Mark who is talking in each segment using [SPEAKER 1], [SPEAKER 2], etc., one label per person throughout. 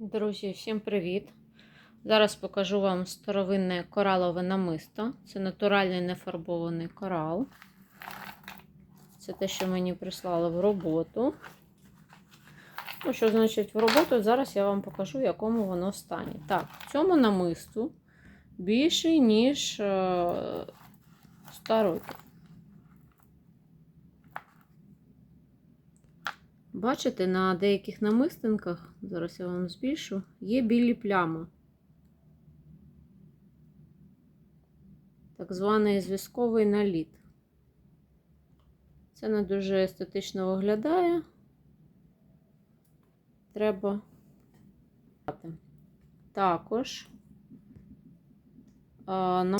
[SPEAKER 1] Друзі, всім привіт! Зараз покажу вам старовинне коралове намисто. Це натуральний нефарбований корал. Це те, що мені прислали в роботу. Ну, що значить в роботу? Зараз я вам покажу, в якому воно стані. Так, в цьому намисту більше, ніж е, 100 років. Бачите, на деяких намистинках, зараз я вам збільшу, є білі плями. Так званий зв'язковий наліт. Це не дуже естетично виглядає. Треба. Також а,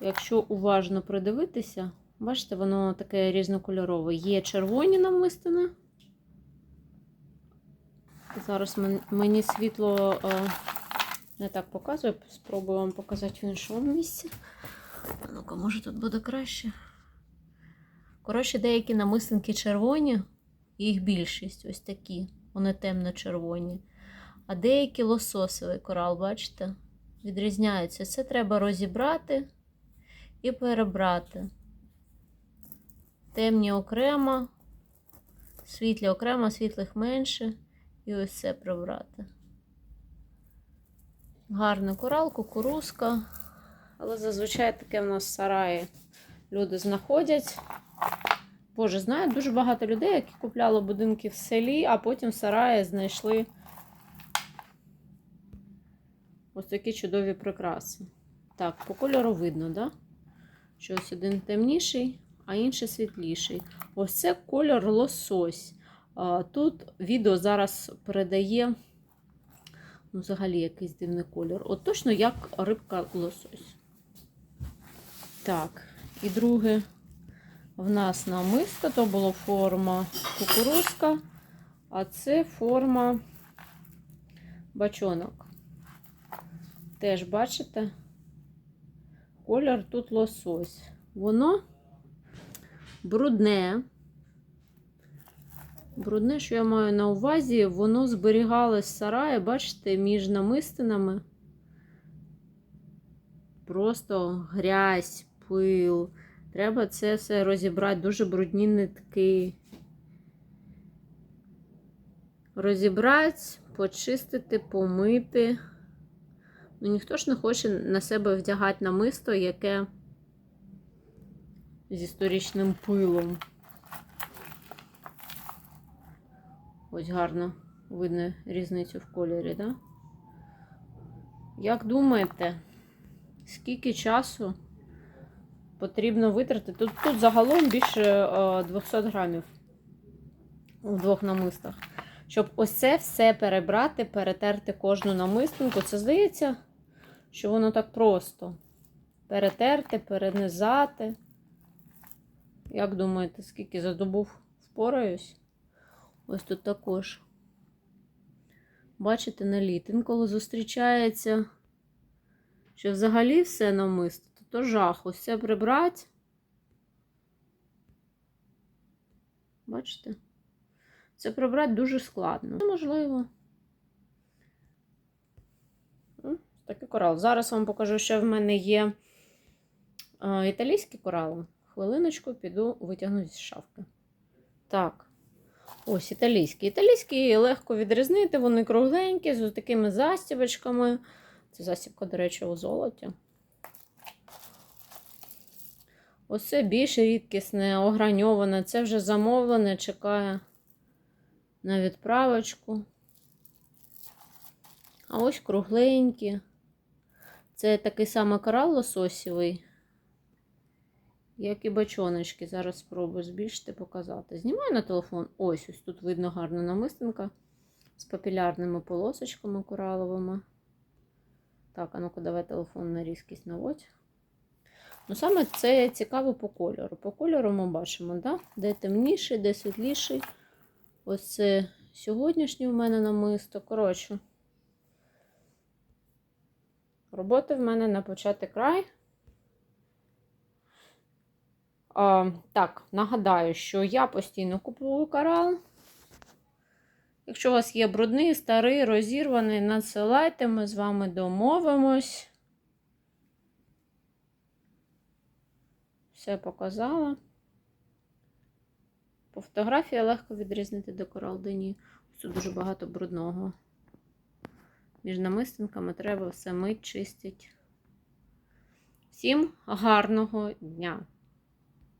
[SPEAKER 1] якщо уважно придивитися, Бачите, воно таке різнокольорове. Є червоні намистини. Зараз мені світло е, не так показує, спробую вам показати в іншому місці. Ну-ка, може тут буде краще. Коротше, деякі намистинки червоні, їх більшість ось такі, вони темно-червоні. А деякі лососовий корал, бачите, відрізняються. Це треба розібрати і перебрати. Темні окремо, світлі окремо, світлих менше. І ось це прибрати. Гарний корал, кукурузка. Але зазвичай таке в нас в сараї люди знаходять. Боже, знаю, дуже багато людей, які купляли будинки в селі, а потім в сараї знайшли ось такі чудові прикраси. Так, по кольору видно, да? що ось один темніший а інший світліший. Ось це кольор лосось. Тут відео зараз передає ну, взагалі якийсь дивний кольор. От точно як рибка лосось. Так, і друге в нас намисто, то була форма кукурузка, а це форма бачонок. Теж бачите, колір тут лосось. Воно брудне. Брудне, що я маю на увазі, воно зберігалось в сараї, бачите, між намистинами. Просто грязь, пил. Треба це все розібрати, дуже брудні нитки. Розібрати, почистити, помити. Ну, ніхто ж не хоче на себе вдягати намисто, яке з історичним пилом. Ось гарно видно різницю в кольорі, да? Як думаєте, скільки часу потрібно витратити? Тут тут загалом більше 200 грамів у двох намистах. Щоб ось це все перебрати, перетерти кожну намистинку. Це здається, що воно так просто. Перетерти, перенизати. Як думаєте, скільки за добу впораюсь? Ось тут також. Бачите, наліт. Інколи зустрічається, що взагалі все намисто, то, жах. Ось це прибрати. Бачите? Це прибрати дуже складно. Можливо. Такий корал. Зараз вам покажу, що в мене є італійські корали. Хвилиночку піду витягну з шафки. Так, ось італійські. Італійські легко відрізнити, вони кругленькі, з такими застібочками. Це застібка, до речі, у золоті. Ось це більш рідкісне, ограньоване. Це вже замовлене, чекає на відправочку. А ось кругленькі. Це такий самий корал лососівий. Як і бачоночки. Зараз спробую збільшити, показати. Знімаю на телефон. Ось ось тут видно гарна намистинка з папілярними полосочками кораловими. Так, а ну-ка, давай телефон на різкість наводь. Ну, саме це цікаво по кольору. По кольору ми бачимо, да? де темніший, де світліший. Ось це сьогоднішнє в мене намисто. Коротше, роботи в мене на почати край. А, Так, нагадаю, що я постійно купую корал. Якщо у вас є брудний, старий, розірваний, надсилайте, ми з вами домовимось. Все показала. По фотографії легко відрізнити до коралдині. Тут дуже багато брудного. Між намистинками треба все мить, чистить. Всім гарного дня!